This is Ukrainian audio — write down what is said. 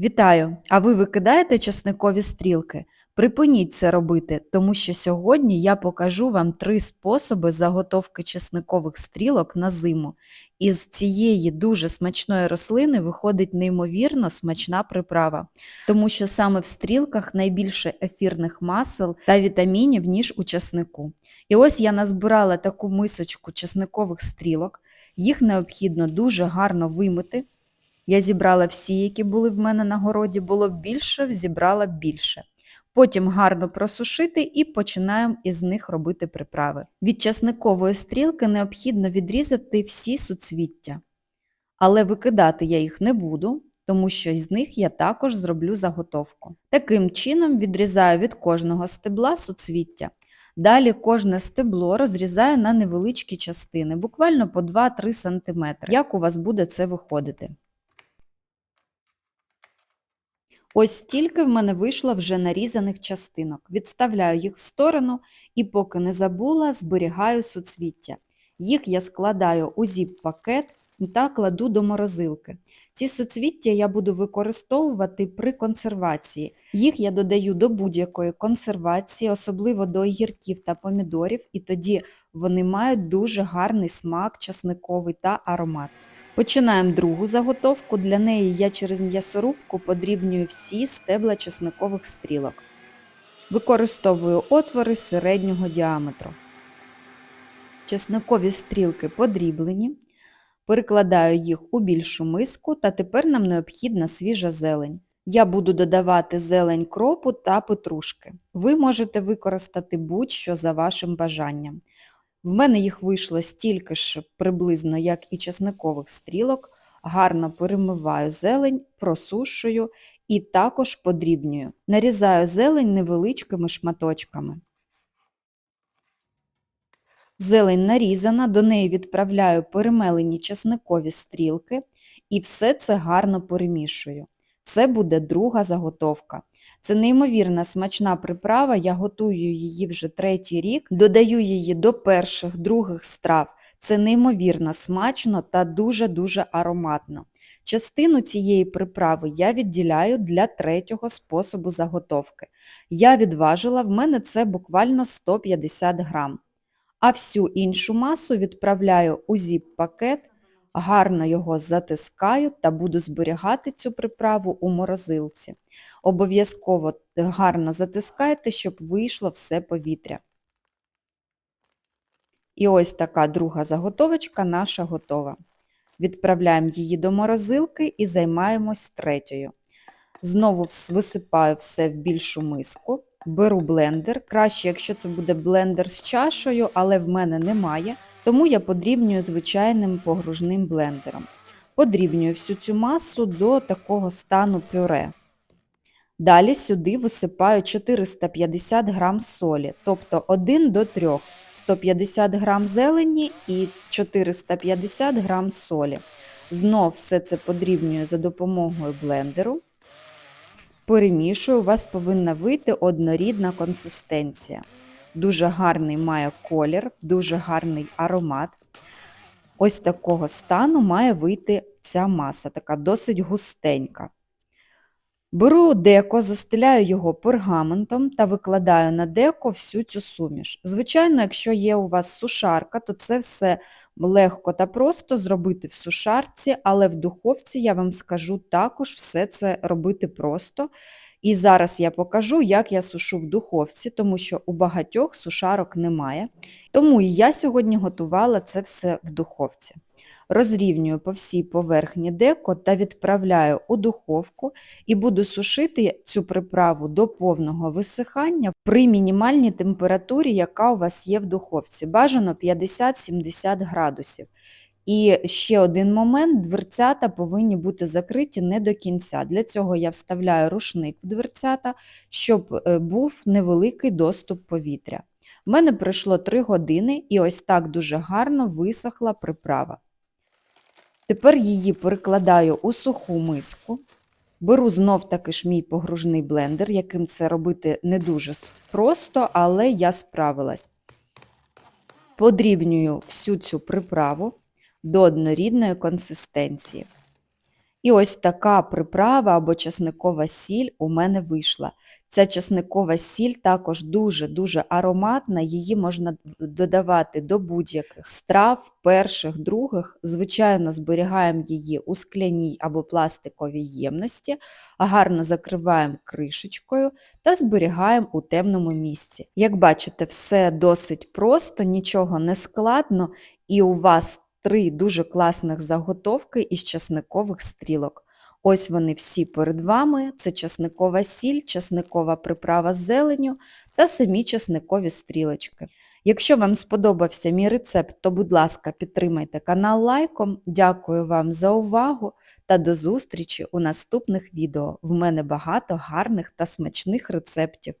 Вітаю! А ви викидаєте часникові стрілки? Припиніть це робити, тому що сьогодні я покажу вам три способи заготовки часникових стрілок на зиму. Із цієї дуже смачної рослини виходить неймовірно смачна приправа, тому що саме в стрілках найбільше ефірних масел та вітамінів, ніж у часнику. І ось я назбирала таку мисочку часникових стрілок. Їх необхідно дуже гарно вимити. Я зібрала всі, які були в мене на городі, було більше, зібрала більше. Потім гарно просушити і починаємо із них робити приправи. Від часникової стрілки необхідно відрізати всі суцвіття. Але викидати я їх не буду, тому що з них я також зроблю заготовку. Таким чином відрізаю від кожного стебла суцвіття. Далі кожне стебло розрізаю на невеличкі частини, буквально по 2-3 см. Як у вас буде це виходити? Ось стільки в мене вийшло вже нарізаних частинок. Відставляю їх в сторону і поки не забула, зберігаю суцвіття. Їх я складаю у зіп-пакет та кладу до морозилки. Ці суцвіття я буду використовувати при консервації. Їх я додаю до будь-якої консервації, особливо до огірків та помідорів, і тоді вони мають дуже гарний смак, часниковий та аромат. Починаємо другу заготовку. Для неї я через м'ясорубку подрібнюю всі стебла чесникових стрілок. Використовую отвори середнього діаметру. Чесникові стрілки подріблені. Перекладаю їх у більшу миску та тепер нам необхідна свіжа зелень. Я буду додавати зелень кропу та петрушки. Ви можете використати будь-що за вашим бажанням. В мене їх вийшло стільки ж приблизно, як і чесникових стрілок. Гарно перемиваю зелень, просушую і також подрібнюю. Нарізаю зелень невеличкими шматочками. Зелень нарізана, до неї відправляю перемелені чесникові стрілки і все це гарно перемішую. Це буде друга заготовка. Це неймовірна смачна приправа, я готую її вже третій рік, додаю її до перших, других страв. Це неймовірно смачно та дуже-дуже ароматно. Частину цієї приправи я відділяю для третього способу заготовки. Я відважила, в мене це буквально 150 грам. А всю іншу масу відправляю у зіп-пакет, гарно його затискаю та буду зберігати цю приправу у морозилці. Обов'язково гарно затискайте, щоб вийшло все повітря. І ось така друга заготовочка наша готова. Відправляємо її до морозилки і займаємось третьою. Знову висипаю все в більшу миску, беру блендер. Краще, якщо це буде блендер з чашею, але в мене немає, тому я подрібнюю звичайним погружним блендером. Подрібнюю всю цю масу до такого стану пюре. Далі сюди висипаю 450 г солі, тобто 1 до 3, 150 г зелені і 450 г солі. Знов все це подрібнюю за допомогою блендеру. Перемішую, у вас повинна вийти однорідна консистенція. Дуже гарний має колір, дуже гарний аромат. Ось такого стану має вийти ця маса, така досить густенька. Беру деко, застеляю його пергаментом та викладаю на деко всю цю суміш. Звичайно, якщо є у вас сушарка, то це все легко та просто зробити в сушарці, але в духовці я вам скажу також все це робити просто. І зараз я покажу, як я сушу в духовці, тому що у багатьох сушарок немає. Тому і я сьогодні готувала це все в духовці. Розрівнюю по всій поверхні деко та відправляю у духовку і буду сушити цю приправу до повного висихання при мінімальній температурі, яка у вас є в духовці. Бажано 50-70 градусів. І ще один момент, дверцята повинні бути закриті не до кінця. Для цього я вставляю рушник в дверцята, щоб е, був невеликий доступ повітря. У мене пройшло 3 години і ось так дуже гарно висохла приправа. Тепер її перекладаю у суху миску. Беру знов таки ж мій погружний блендер, яким це робити не дуже просто, але я справилась. Подрібнюю всю цю приправу до однорідної консистенції. І ось така приправа або часникова сіль у мене вийшла. Ця часникова сіль також дуже-дуже ароматна, її можна додавати до будь-яких страв, перших, других. Звичайно, зберігаємо її у скляній або пластиковій ємності, гарно закриваємо кришечкою та зберігаємо у темному місці. Як бачите, все досить просто, нічого не складно, і у вас три дуже класних заготовки із часникових стрілок. Ось вони всі перед вами. Це часникова сіль, часникова приправа з зеленю та самі часникові стрілочки. Якщо вам сподобався мій рецепт, то, будь ласка, підтримайте канал лайком. Дякую вам за увагу та до зустрічі у наступних відео. В мене багато гарних та смачних рецептів.